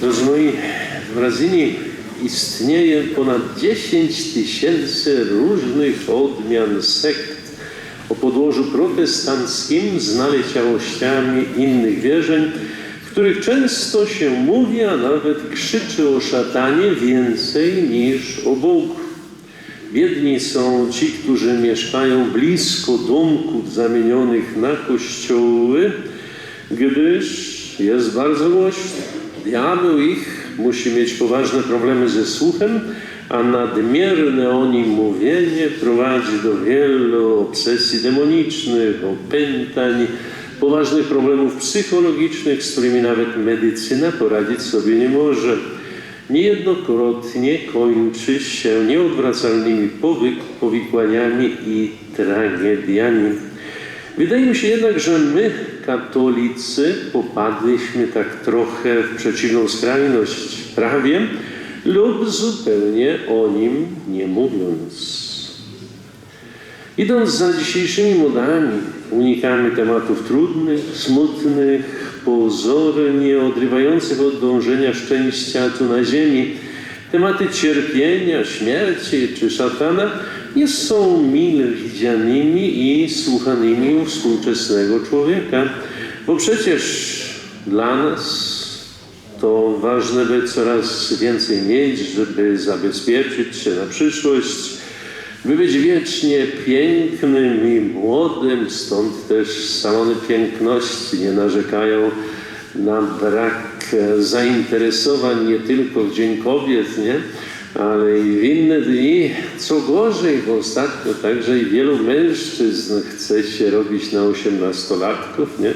Proszę moi, w Brazylii istnieje ponad 10 tysięcy różnych odmian sekt o podłożu protestanckim z naleciałościami innych wierzeń, w których często się mówi, a nawet krzyczy o szatanie więcej niż o Bogu. Biedni są ci, którzy mieszkają blisko domków zamienionych na kościoły, gdyż jest bardzo głośno. Diabeł ich musi mieć poważne problemy ze słuchem, a nadmierne o nim mówienie prowadzi do wielu obsesji demonicznych, opętań, poważnych problemów psychologicznych, z którymi nawet medycyna poradzić sobie nie może. Niejednokrotnie kończy się nieodwracalnymi powikłaniami i tragediami. Wydaje mi się jednak, że my, katolicy, popadliśmy tak trochę w przeciwną skrajność, prawie lub zupełnie o nim nie mówiąc. Idąc za dzisiejszymi modami, unikamy tematów trudnych, smutnych, pozornie odrywających od dążenia szczęścia tu na ziemi. Tematy cierpienia, śmierci czy szatana nie są mile widzianymi i słuchanymi u współczesnego człowieka, bo przecież dla nas to ważne, by coraz więcej mieć, żeby zabezpieczyć się na przyszłość, by być wiecznie pięknym i młodym, stąd też salony piękności nie narzekają na brak zainteresowań nie tylko w Dzień Kobiet, nie? ale i w inne dni. Co gorzej, bo ostatnio także i wielu mężczyzn chce się robić na osiemnastolatków, nie?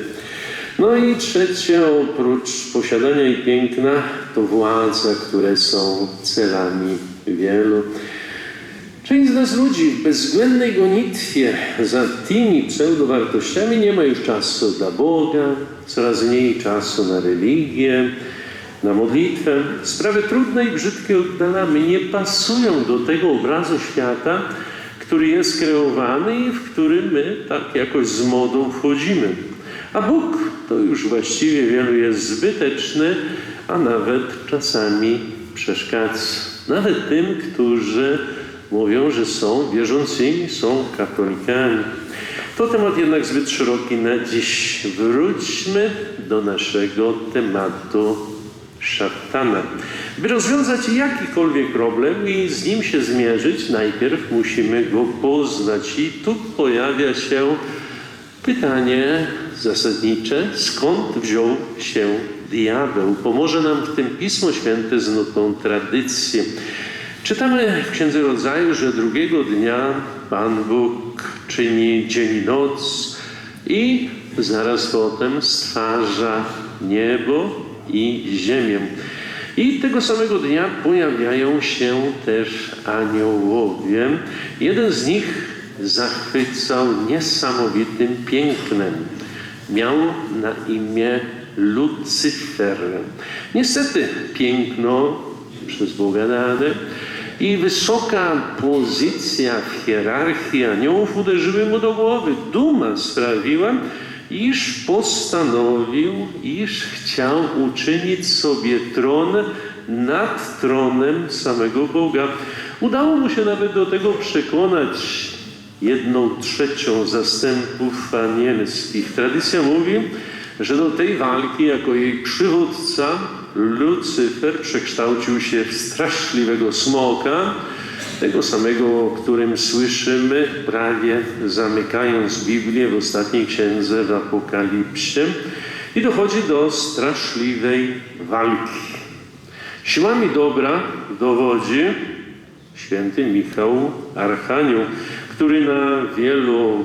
No i trzecie, oprócz posiadania i piękna, to władza, które są celami wielu. Część z nas ludzi w bezwzględnej gonitwie za tymi pseudowartościami nie ma już czasu dla Boga, coraz mniej czasu na religię, na modlitwę. Sprawy trudne i brzydkie oddalamy, nie pasują do tego obrazu świata, który jest kreowany i w który my tak jakoś z modą wchodzimy. A Bóg to już właściwie wielu jest zbyteczny, a nawet czasami przeszkadza. Nawet tym, którzy mówią, że są wierzącymi, są katolikami. To temat jednak zbyt szeroki na dziś. Wróćmy do naszego tematu szatana. By rozwiązać jakikolwiek problem i z nim się zmierzyć, najpierw musimy go poznać. I tu pojawia się pytanie zasadnicze, skąd wziął się diabeł? Pomoże nam w tym Pismo Święte z nutą tradycji. Czytamy w Księdze Rodzaju, że drugiego dnia Pan Bóg czyni dzień i noc i zaraz potem stwarza niebo i ziemię. I tego samego dnia pojawiają się też aniołowie. Jeden z nich zachwycał niesamowitym pięknem. Miał na imię Lucyfer. Niestety piękno przez Boga dane i wysoka pozycja w hierarchii aniołów uderzyły mu do głowy. Duma sprawiła, iż postanowił, iż chciał uczynić sobie tron nad tronem samego Boga. Udało mu się nawet do tego przekonać jedną trzecią zastępów anielskich. Tradycja mówi, że do tej walki jako jej przywódca Lucyfer przekształcił się w straszliwego smoka, tego samego, o którym słyszymy prawie zamykając Biblię w ostatniej księdze w Apokalipsie i dochodzi do straszliwej walki. Siłami dobra dowodzi święty Michał Archanioł, który na wielu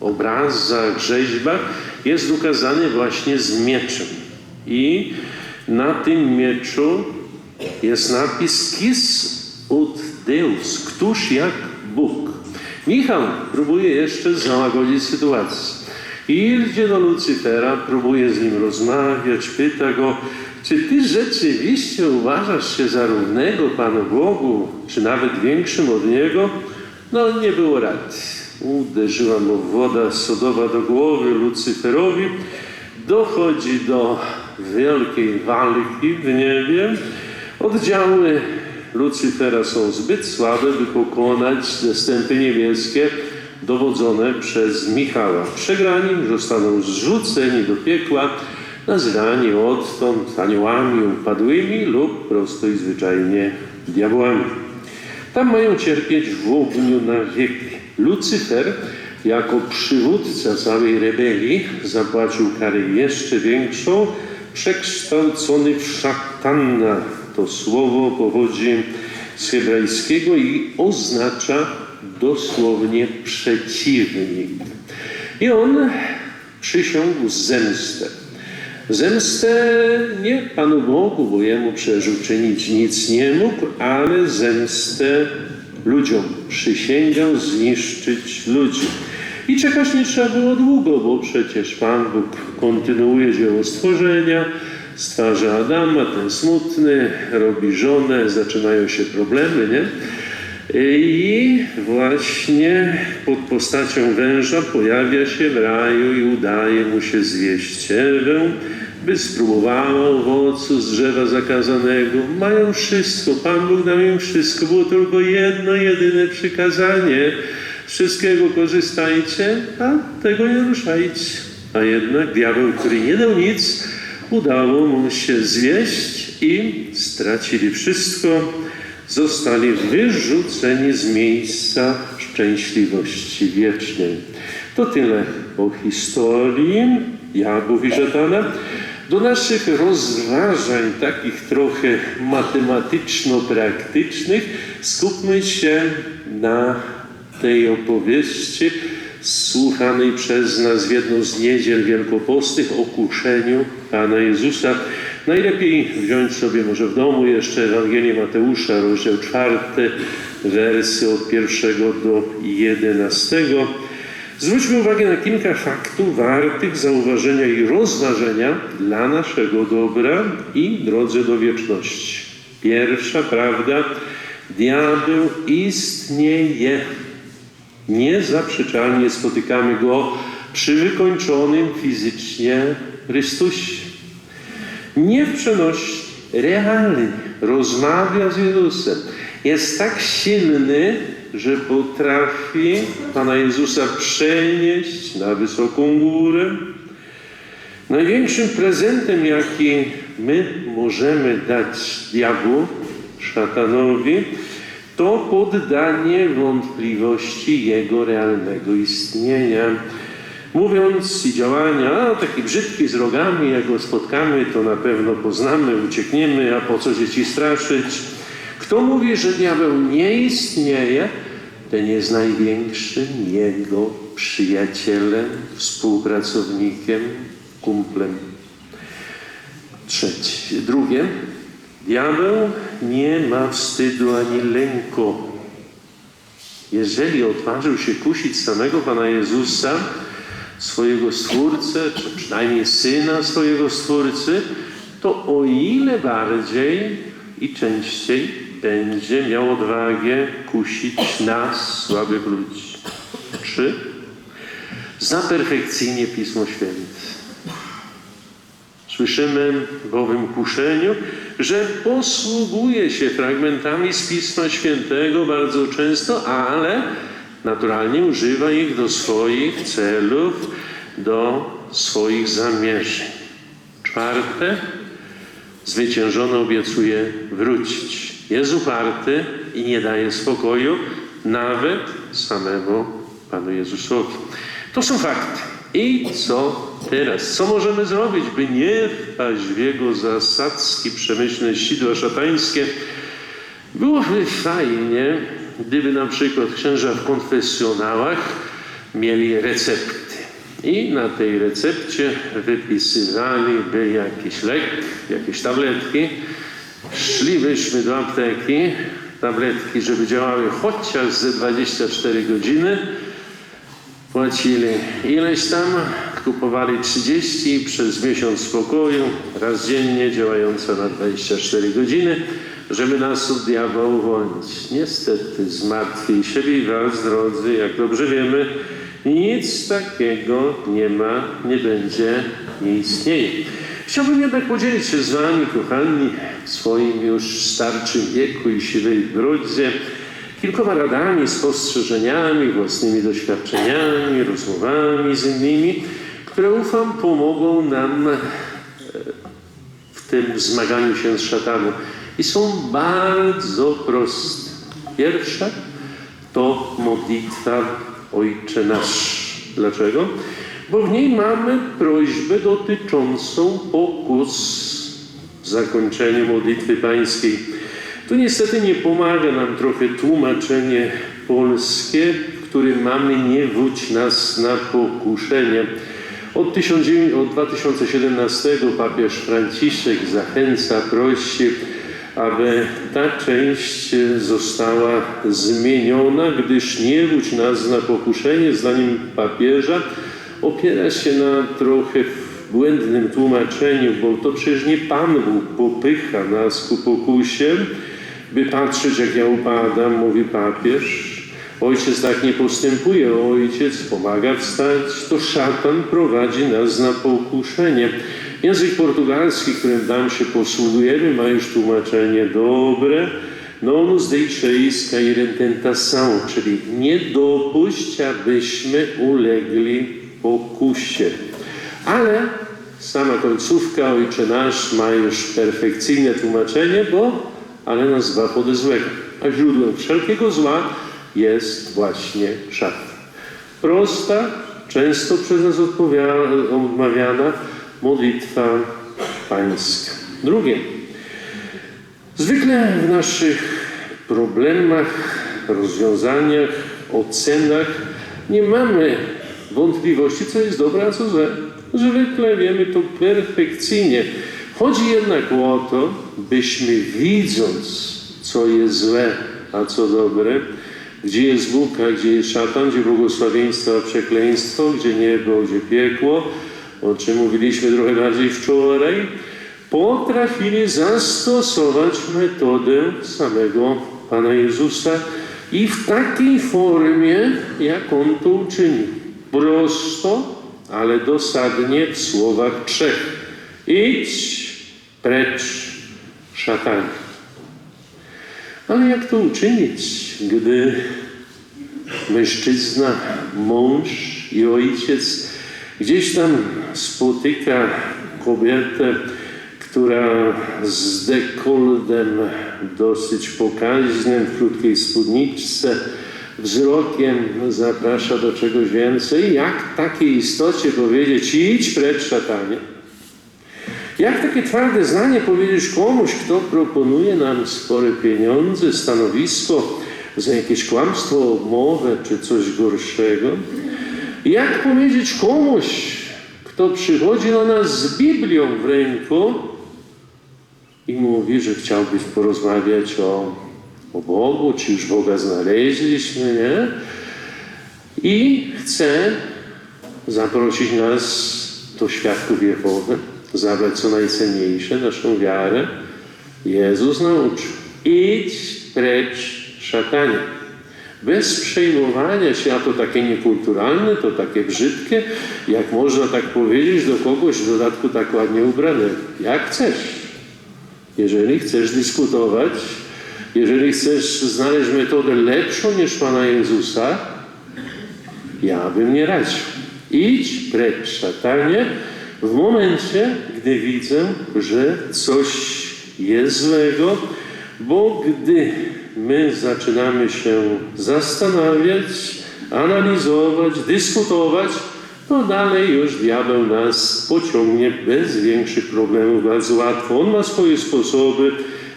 obrazach, rzeźbach jest ukazany właśnie z mieczem. I na tym mieczu jest napis Kis ut Deus, któż jak Bóg. Michał próbuje jeszcze załagodzić sytuację. I idzie do Lucyfera, próbuje z nim rozmawiać, pyta go, czy ty rzeczywiście uważasz się za równego Panu Bogu, czy nawet większym od Niego? No nie było rady. Uderzyła mu woda sodowa do głowy Lucyferowi. dochodzi do wielkiej walki w niebie. Oddziały Lucyfera są zbyt słabe, by pokonać zastępy niebieskie dowodzone przez Michała. Przegrani zostaną zrzuceni do piekła, nazywani odtąd aniołami upadłymi lub prosto i zwyczajnie diabłami. Tam mają cierpieć w ogniu na wieki. Lucyfer jako przywódca całej rebelii zapłacił karę jeszcze większą, przekształcony w szatana. To słowo pochodzi z hebrajskiego i oznacza dosłownie przeciwnik. I on przysiągł zemstę. Zemstę nie Panu Bogu, bo Jemu przecież uczynić nic nie mógł, ale zemstę ludziom. Przysięgał zniszczyć ludzi. I czekać nie trzeba było długo, bo przecież Pan Bóg kontynuuje dzieło stworzenia, stwarza Adama, ten smutny, robi żonę, zaczynają się problemy, nie? I właśnie pod postacią węża pojawia się w raju i udaje mu się zjeść Ewę, by spróbowała owocu z drzewa zakazanego. Mają wszystko, Pan Bóg dał im wszystko, było tylko jedno, jedyne przykazanie. Wszystkiego korzystajcie, a tego nie ruszajcie. A jednak diabeł, który nie dał nic, udało mu się zjeść i stracili wszystko zostali wyrzuceni z miejsca szczęśliwości wiecznej. To tyle o historii Jabłów i Żetana. Do naszych rozważań, takich trochę matematyczno-praktycznych, skupmy się na tej opowieści słuchanej przez nas w jedną z niedziel wielkopostych o kuszeniu Pana Jezusa. Najlepiej wziąć sobie może w domu jeszcze Ewangelię Mateusza, rozdział czwarty, wersy od pierwszego do jedenastego. Zwróćmy uwagę na kilka faktów wartych zauważenia i rozważenia dla naszego dobra i drodze do wieczności. Pierwsza prawda, diabeł istnieje. Niezaprzeczalnie spotykamy go przy wykończonym fizycznie Chrystusie. Nie w przenośni, realnie rozmawia z Jezusem. Jest tak silny, że potrafi Pana Jezusa przenieść na wysoką górę. Największym prezentem, jaki my możemy dać diabłu, szatanowi, to poddanie wątpliwości jego realnego istnienia. Mówiąc i działania, a taki brzydki z rogami, jak go spotkamy, to na pewno poznamy, uciekniemy, a po co dzieci straszyć? Kto mówi, że diabeł nie istnieje, ten jest największym jego przyjacielem, współpracownikiem, kumplem. Trzecie. Drugie, diabeł nie ma wstydu ani lęku. Jeżeli odważył się kusić samego Pana Jezusa, swojego Stwórcę, czy przynajmniej Syna swojego Stwórcy, to o ile bardziej i częściej będzie miał odwagę kusić nas, słabych ludzi. Trzy. Zna perfekcyjnie Pismo Święte. Słyszymy w owym kuszeniu, że posługuje się fragmentami z Pisma Świętego bardzo często, ale naturalnie używa ich do swoich celów, do swoich zamierzeń. Czwarte, zwyciężony obiecuje wrócić. Jest uparty i nie daje spokoju nawet samemu Panu Jezusowi. To są fakty. I co teraz? Co możemy zrobić, by nie wpaść w jego zasadzki, przemyślne sidła szatańskie? Byłoby fajnie, gdyby na przykład księża w konfesjonałach mieli recepty. I na tej recepcie wypisywaliby jakiś lek, jakieś tabletki. Szlibyśmy do apteki, tabletki, żeby działały chociaż ze 24 godziny. Płacili ileś tam, kupowali 30 i przez miesiąc spokoju, raz dziennie działająca na 24 godziny, żeby nas od diabła uwolnić. Niestety zmartwiej siebie i was, drodzy, jak dobrze wiemy, nic takiego nie ma, nie będzie nie istnieje. Chciałbym jednak podzielić się z Wami, kochani, w swoim już starczym wieku i siwej brodzie, kilkoma radami, spostrzeżeniami, własnymi doświadczeniami, rozmowami z innymi, które ufam pomogą nam e, w tym zmaganiu się z szatanem. I są bardzo proste. Pierwsze to modlitwa Ojcze Nasz. Dlaczego? Bo w niej mamy prośbę dotyczącą pokus w zakończeniu modlitwy pańskiej. Tu niestety nie pomaga nam trochę tłumaczenie polskie, w którym mamy nie wódź nas na pokuszenie. Od, 1900 od 2017 papież Franciszek zachęca, prosi, aby ta część została zmieniona, gdyż nie wódź nas na pokuszenie, zdaniem papieża, opiera się na trochę błędnym tłumaczeniu, bo to przecież nie Pan Bóg popycha nas ku pokusie, by patrzeć jak ja upadam, mówi papież. Ojciec tak nie postępuje, ojciec pomaga wstać, to szatan prowadzi nas na pokuszenie. Język portugalski, którym tam się posługujemy, ma już tłumaczenie dobre. Nonus deixeis cair in tentação, czyli nie dopuść, abyśmy ulegli pokusie. Ale sama końcówka Ojcze Nasz ma już perfekcyjne tłumaczenie, bo ale nas zbaw ode złego. A źródłem wszelkiego zła jest właśnie szatan. Prosta, często przez nas odmawiana modlitwa pańska. Drugie. Zwykle w naszych problemach, rozwiązaniach, ocenach nie mamy wątpliwości, co jest dobre, a co złe. Zwykle wiemy to perfekcyjnie. Chodzi jednak o to, byśmy widząc, co jest złe, a co dobre, gdzie jest Bóg, a gdzie jest szatan, gdzie błogosławieństwo, a przekleństwo, gdzie niebo, gdzie piekło, o czym mówiliśmy trochę bardziej wczoraj, potrafili zastosować metodę samego Pana Jezusa i w takiej formie, jak On to uczynił. Prosto, ale dosadnie w słowach trzech. Idź precz, szatanie. Ale jak to uczynić, gdy mężczyzna, mąż i ojciec gdzieś tam spotyka kobietę, która z dekoldem dosyć pokaźnym, w krótkiej spódniczce, wzrokiem zaprasza do czegoś więcej. Jak takiej istocie powiedzieć, idź precz szatanie? Jak takie twarde zdanie powiedzieć komuś, kto proponuje nam spore pieniądze, stanowisko za jakieś kłamstwo, obmowę czy coś gorszego? Jak powiedzieć komuś, kto przychodzi do nas z Biblią w ręku i mówi, że chciałbyś porozmawiać o, o Bogu, czy już Boga znaleźliśmy, nie? I chce zaprosić nas do świadków Jehowy, zabrać co najcenniejsze, naszą wiarę. Jezus nauczył. Idź precz szatanie. Bez przejmowania się, a to takie niekulturalne, to takie brzydkie, jak można tak powiedzieć do kogoś, w dodatku tak ładnie ubranego. Jak chcesz. Jeżeli chcesz dyskutować, jeżeli chcesz znaleźć metodę lepszą niż Pana Jezusa, ja bym nie radził. Idź precz, szatanie, w momencie, gdy widzę, że coś jest złego, bo gdy my zaczynamy się zastanawiać, analizować, dyskutować, to dalej już diabeł nas pociągnie bez większych problemów, bardzo łatwo. On ma swoje sposoby,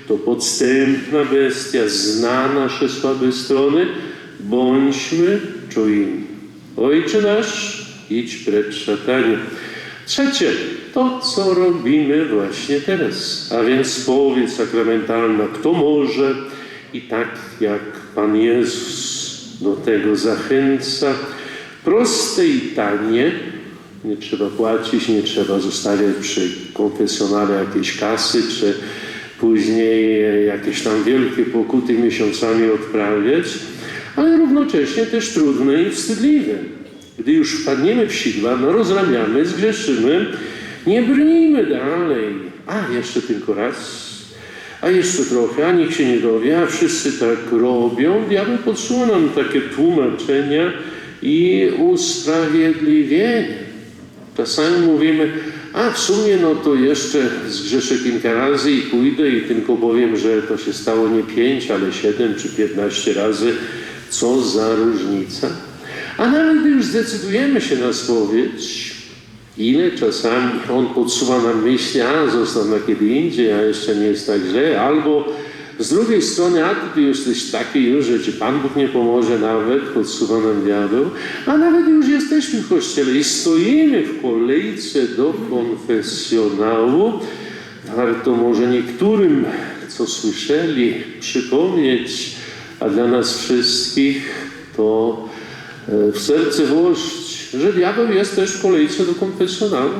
to podstępna bestia, zna nasze słabe strony, bądźmy czujni. Ojcze nasz, idź precz szatanie. Trzecie, to co robimy właśnie teraz, a więc spowiedź sakramentalna, kto może? I tak jak Pan Jezus do tego zachęca, proste i tanie, nie trzeba płacić, nie trzeba zostawiać przy konfesjonale jakiejś kasy, czy później jakieś tam wielkie pokuty miesiącami odprawiać, ale równocześnie też trudne i wstydliwe. Gdy już wpadniemy w sidła, no rozrabiamy, zgrzeszymy Nie brnijmy dalej. A, jeszcze tylko raz. A jeszcze trochę, a nikt się nie dowie, a wszyscy tak robią. Diabeł podsuwa nam takie tłumaczenia i usprawiedliwienie. Czasami mówimy, a w sumie no to jeszcze zgrzeszę kilka razy i pójdę i tylko powiem, że to się stało nie pięć, ale siedem czy piętnaście razy. Co za różnica. A nawet gdy już zdecydujemy się na spowiedź, ile czasami on podsuwa nam myśli, a zostaw na kiedy indziej, a jeszcze nie jest tak źle, albo z drugiej strony, a ty jesteś taki już, że ci Pan Bóg nie pomoże nawet, podsuwa nam diabeł, a nawet już jesteśmy w kościele i stoimy w kolejce do konfesjonału, warto może niektórym, co słyszeli, przypomnieć, a dla nas wszystkich to w serce włożyć, że diabeł jest też w kolejce do konfesjonału.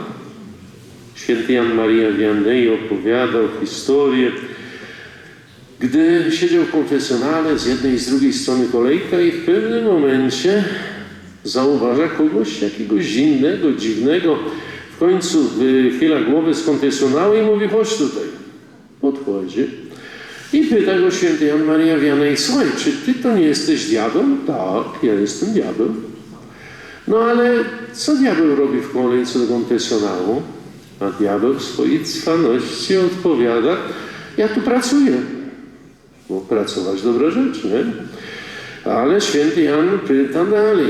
Święty Jan Maria Vianney opowiadał historię, gdy siedział w konfesjonale z jednej i z drugiej strony kolejka i w pewnym momencie zauważa kogoś, jakiegoś innego, dziwnego. W końcu wychyla głowę z konfesjonału i mówi, chodź tutaj. Podchodzi i pyta go święty Jan Maria Vianney, słuchaj, czy ty to nie jesteś diabeł? Tak, ja jestem diabeł. No ale co diabeł robi w kolejce do konfesjonału? A diabeł w swojej cwaności odpowiada, ja tu pracuję. Bo pracować dobra rzecz, nie? Ale święty Jan pyta dalej,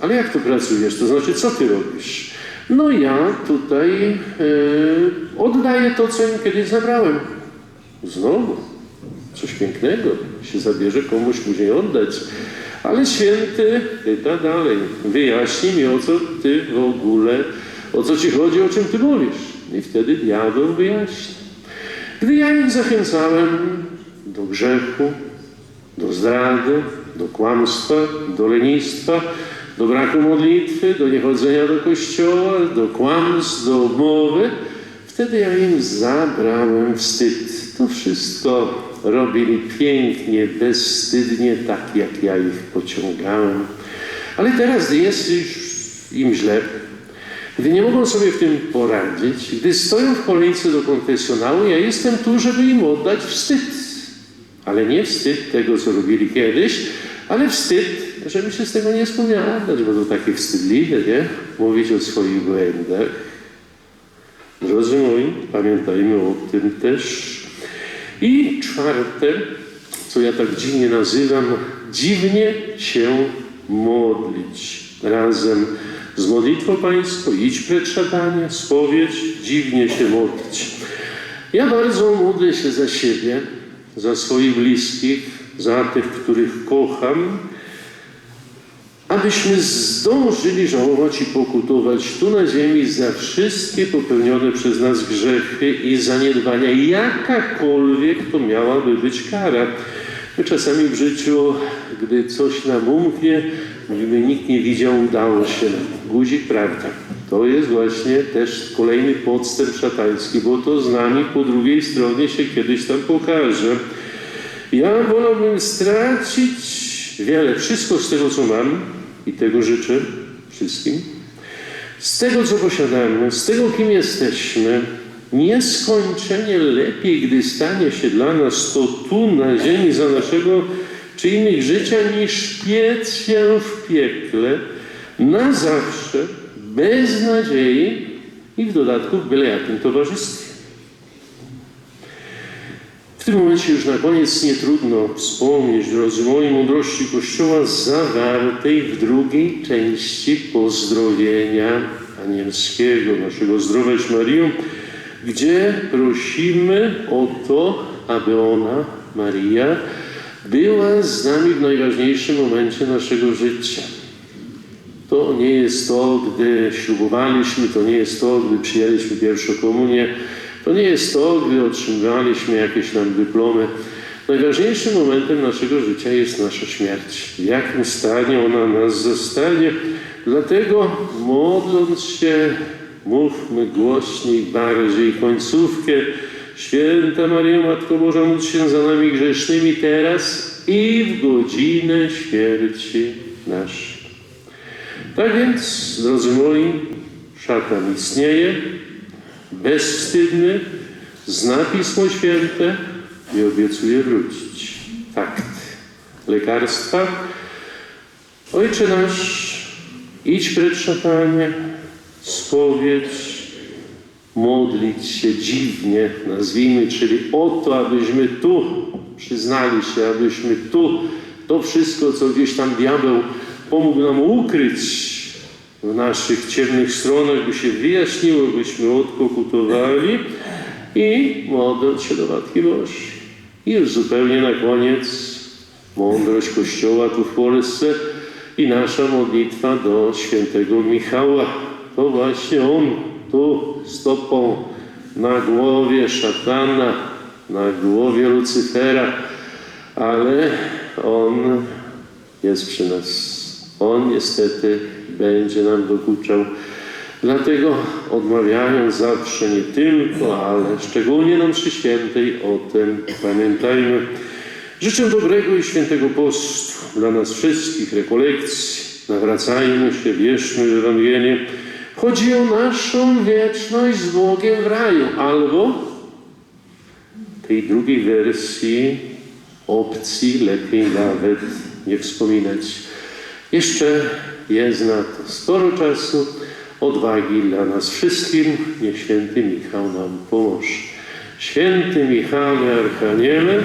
ale jak tu pracujesz? To znaczy, co ty robisz? No ja tutaj e, oddaję to, co im kiedyś zabrałem. Znowu, coś pięknego się zabierze, komuś później oddać. Ale święty pyta dalej, wyjaśnij mi, o co ty w ogóle, o co ci chodzi, o czym ty mówisz. I wtedy diabeł wyjaśni. Gdy ja ich zachęcałem do grzechu, do zdrady, do kłamstwa, do lenistwa, do braku modlitwy, do niechodzenia do kościoła, do kłamstw, do obmowy, wtedy ja im zabrałem wstyd. To wszystko robili pięknie, bezwstydnie, tak jak ja ich pociągałem. Ale teraz, jest już im źle, gdy nie mogą sobie w tym poradzić, gdy stoją w kolejce do konfesjonału, ja jestem tu, żeby im oddać wstyd. Ale nie wstyd tego, co robili kiedyś, ale wstyd, żeby się z tego nie spowiadać, bo to takie wstydliwe, nie? Mówić o swoich błędach. Drodzy moi, pamiętajmy o tym też. I czwarte, co ja tak dziwnie nazywam, dziwnie się modlić. Razem z modlitwą Państwo, idź przed szatanie, spowiedź, dziwnie się modlić. Ja bardzo modlę się za siebie, za swoich bliskich, za tych, których kocham, abyśmy zdążyli żałować i pokutować tu na ziemi za wszystkie popełnione przez nas grzechy i zaniedbania, jakakolwiek to miałaby być kara. My czasami w życiu, gdy coś nam umknie, mówimy, nikt nie widział, udało się. Guzik prawda. To jest właśnie też kolejny podstęp szatański, bo to z nami po drugiej stronie się kiedyś tam pokaże. Ja wolałbym stracić wiele, wszystko z tego, co mam i tego życzę wszystkim, z tego, co posiadamy, z tego, kim jesteśmy, nieskończenie lepiej, gdy stanie się dla nas to tu na ziemi za naszego czy innych życia, niż piec się w piekle na zawsze, bez nadziei i w dodatku w byle jakim towarzystwie. W tym momencie już na koniec nie trudno wspomnieć, drodzy moi, mądrości Kościoła zawartej w drugiej części pozdrowienia anielskiego, naszego Zdrowaś Marią, gdzie prosimy o to, aby ona, Maria, była z nami w najważniejszym momencie naszego życia. To nie jest to, gdy ślubowaliśmy, to nie jest to, gdy przyjęliśmy pierwszą komunię, to nie jest to, gdy otrzymywaliśmy jakieś tam dyplomy. Najważniejszym momentem naszego życia jest nasza śmierć. W jakim stanie ona nas zostanie. Dlatego modląc się, mówmy głośniej, bardziej końcówkę. Święta Maryjo, Matko Boża, módl się za nami grzesznymi teraz i w godzinę śmierci naszej. Tak więc, drodzy moi, szatan istnieje, bezwstydny, zna Pismo Święte i obiecuje wrócić. Fakt. Lekarstwa. Ojcze nasz, idź przed szatanie, spowiedź, modlić się dziwnie, nazwijmy, czyli o to, abyśmy tu przyznali się, abyśmy tu to wszystko, co gdzieś tam diabeł pomógł nam ukryć w naszych ciemnych stronach, by się wyjaśniło, byśmy odpokutowali i modląc się do Matki Bożej. I już zupełnie na koniec mądrość Kościoła tu w Polsce i nasza modlitwa do świętego Michała. To właśnie on tu stopą na głowie szatana, na głowie Lucyfera, ale on jest przy nas. On niestety będzie nam dokuczał. Dlatego odmawiając zawsze nie tylko, ale szczególnie nam przy świętej o tym pamiętajmy. Życzę dobrego i świętego postu dla nas wszystkich, rekolekcji. Nawracajmy się, wierzmy w Ewangelię. Chodzi o naszą wieczność z Bogiem w raju. Albo tej drugiej wersji opcji lepiej nawet nie wspominać. Jeszcze jest na to sporo czasu, odwagi dla nas wszystkim. Niech święty Michał nam pomoże. Święty Michale Archaniele,